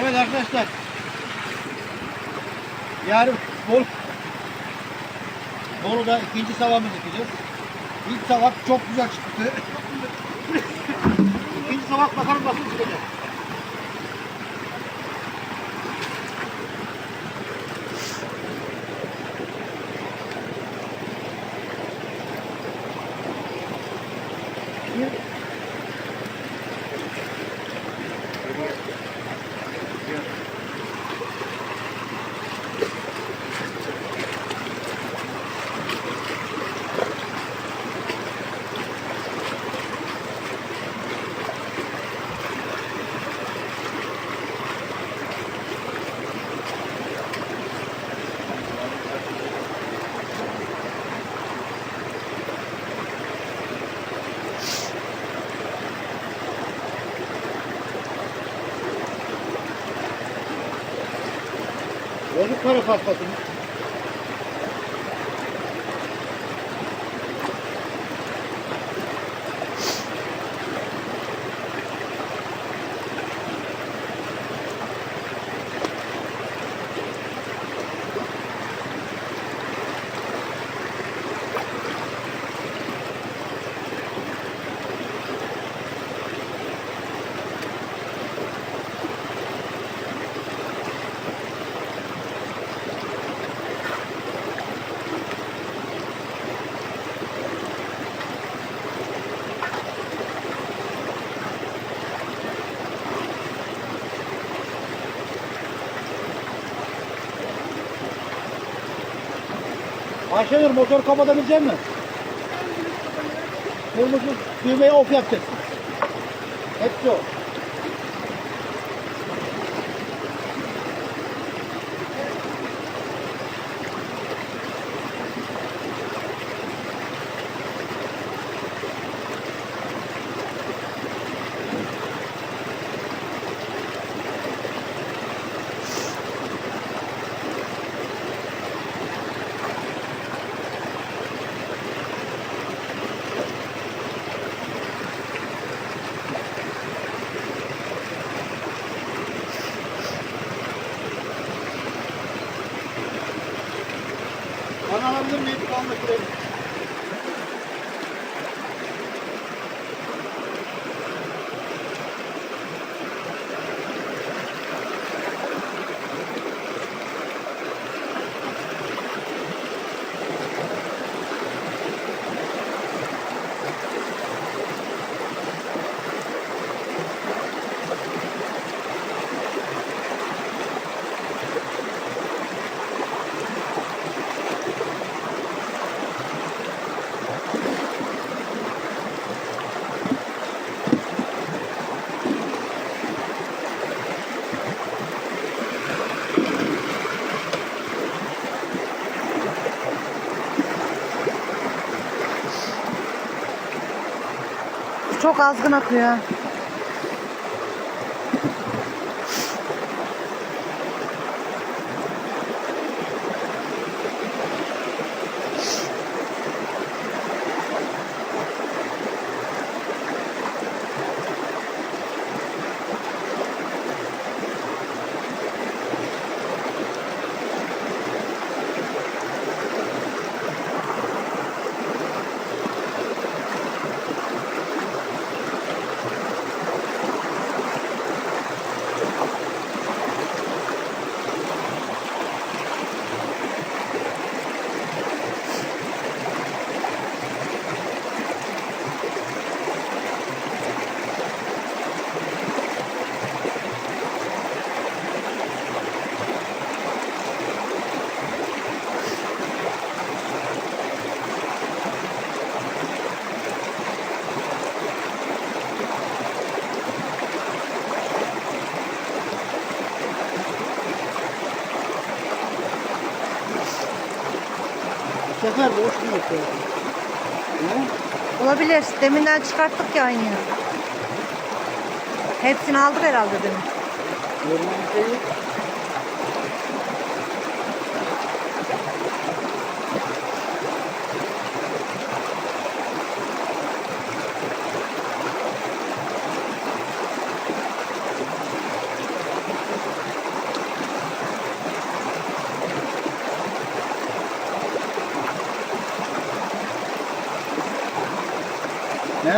Evet arkadaşlar. Yarın Bol Bolu'da ikinci savamızı dikeceğiz. İlk savak çok güzel çıktı. İkinci savak bakalım nasıl çıkacak. Bozuk para patlasın. Ayşenur motor kapatabilecek misin? Kırmızı düğmeye off yapacaksın. Hepsi o. Bana alabilir miydi? Ben de kurayım. Çok azgın akıyor. Sefer boş mu yapıyor? Olabilir. Deminden çıkarttık ya aynı. Hepsini aldık herhalde demin. Normal bir şey yok.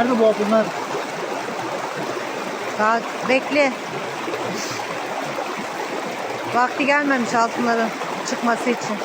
Nerede bu altınlar? Daha bekle. Vakti gelmemiş altınların çıkması için.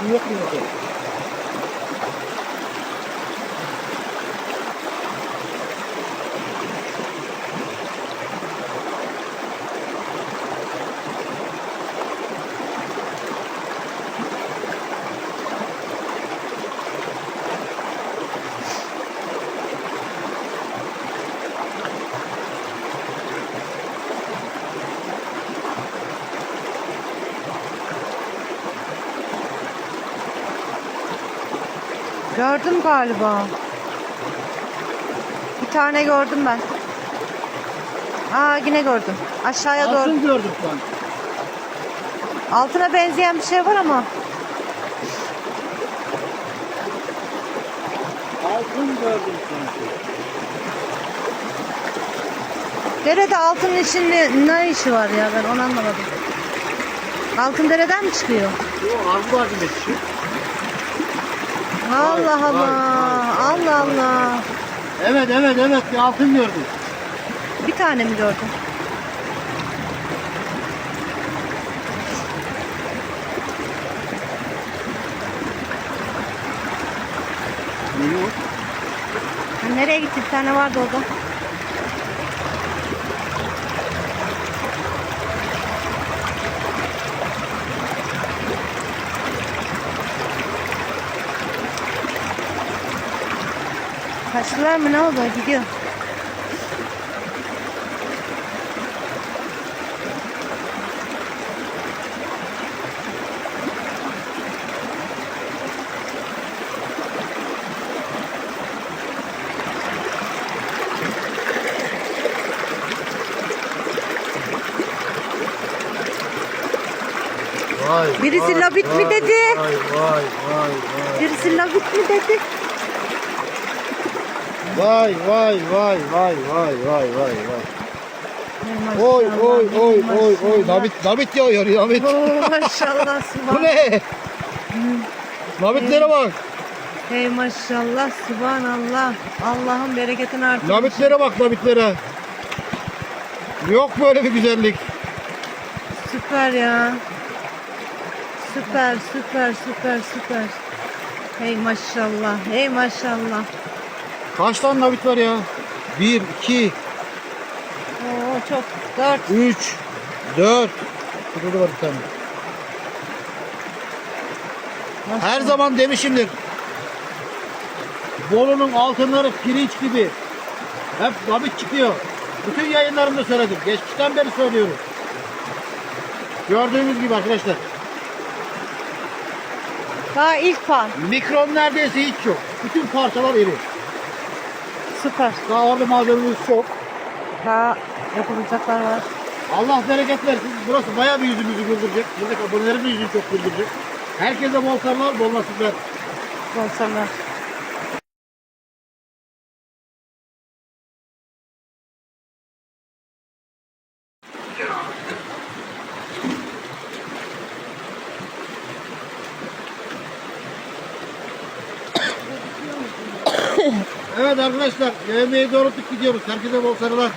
200円で。Gördüm galiba. Bir tane gördüm ben. Aa yine gördüm. Aşağıya doğru. Altın gördüm ben. Altına benzeyen bir şey var ama. Altın gördüm sanki. Derede altın işin ne işi var ya ben onu anlamadım. Altın dereden mi çıkıyor? Yok arzu vardı bekçi. Allah Allah. Allah Allah. Evet evet evet bir altın gördüm. Bir tane mi gördün? Ha, nereye gitti? Bir tane vardı orada. Kaçtılar mı ne oldu? Gidiyor. Vay, Birisi vay, labit mi vay, dedi? Vay vay vay vay. Birisi lavuk mu dedi? Vay vay vay vay vay vay vay vay. Oy oy oy oy oy. Nabit Nabit yağıyor Nabit. Oo, maşallah Bu subhan. ne? Nabitlere bak. Ey maşallah subhanallah. Allah'ın bereketini artırsın. Nabitlere bak nabitlere. Yok böyle bir güzellik. Süper ya. Süper süper süper süper. Hey maşallah. Hey maşallah. Kaç tane nabit var ya? 1, 2, Oo çok. Dört. 3, 4. Burada da var bir tane. Her Maşallah. zaman demişimdir. Bolu'nun altınları pirinç gibi. Hep nabit çıkıyor. Bütün yayınlarımda söyledim. Geçmişten beri söylüyorum. Gördüğünüz gibi arkadaşlar. Daha ilk pan. Mikron neredeyse hiç yok. Bütün parçalar iri. Süper. Daha orada malzememiz çok. Daha yapılacaklar var. Allah bereket versin. Burası bayağı bir yüzümüzü güldürecek. Buradaki abonelerin de yüzünü çok güldürecek. Herkese bol karlar, bol nasipler. Konserler. Evet arkadaşlar, yemeğe doğru gidiyoruz. Herkese bol sarılar.